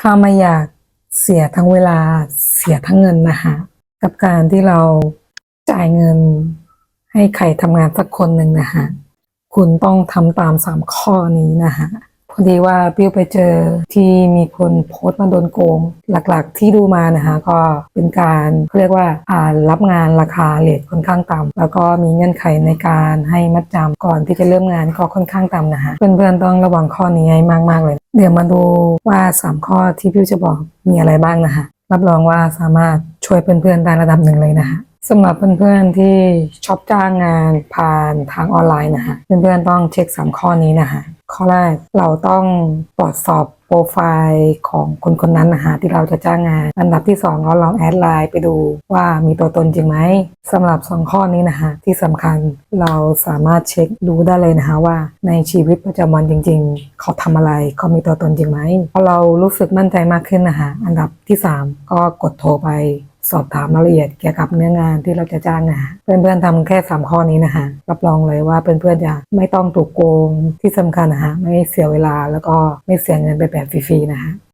ถ้าไม่อยากเสียทั้งเวลาเสียทั้งเงินนะคะกับการที่เราจ่ายเงินให้ใครทำงานสักคนหนึ่งนะคะคุณต้องทำตามสามข้อนี้นะคะ อดีว่าปิ้วไปเจอที่มีคนโพสต์มาโดนโกง หลักๆที่ดูมานะคะก็เป็นการเขาเรียกว่าอ่ารับงานราคาเลทค่อนข้างต่ำแล้วก็มีเงื่อนไขในการให้มัดจำก่อนที่จะเริ่มงานก็ค่อนข้างต่ำนะคะเพื่อนๆต้องระวังข้อนี้ให้มากๆเลย เดี๋ยวมาดูว่าสามข้อที่พี่จะบอกมีอะไรบ้างนะคะรับรองว่าสามารถช่วยเพื่อนๆได้ระดับหนึ่งเลยนะคะสำหรับเพื่อนๆที่ชอบจ้างงานผ่านทางออนไลน์นะคะเพื่อนๆต้องเช็คสามข้อนี้นะคะ ข้อแรกเราต้องตรวจสอบโปรไฟล์ของคนคนนั้นนะคะที่เราจะจ้างงาน อันดับที่สองเราลองแอดไลน์ไปดูว่ามีตัวตนจริงไหมสำหรับสองข้อนี้นะคะที่สำคัญเราสามารถเช็คดูได้เลยนะคะว่า ในชีวิตประจำวันจริง ๆ เขาทำอะไรเขามีตัวตนจริงไหมพอเรารู้สึกมั่นใจมากขึ้นนะคะอันดับที่สามก็กดโทรไป สอบถามรายละเอียดเกี่ยวกับเนื้องานที่เราจะจ้างนะฮะเพื่อนๆทำแค่3ข้อนี้นะคะรับรองเลยว่าเพื่อนๆจะไม่ต้องถูกโกงที่สำคัญนะคะไม่เสียเวลาแล้วก็ไม่เสียเงินไปแบบฟรีๆนะคะ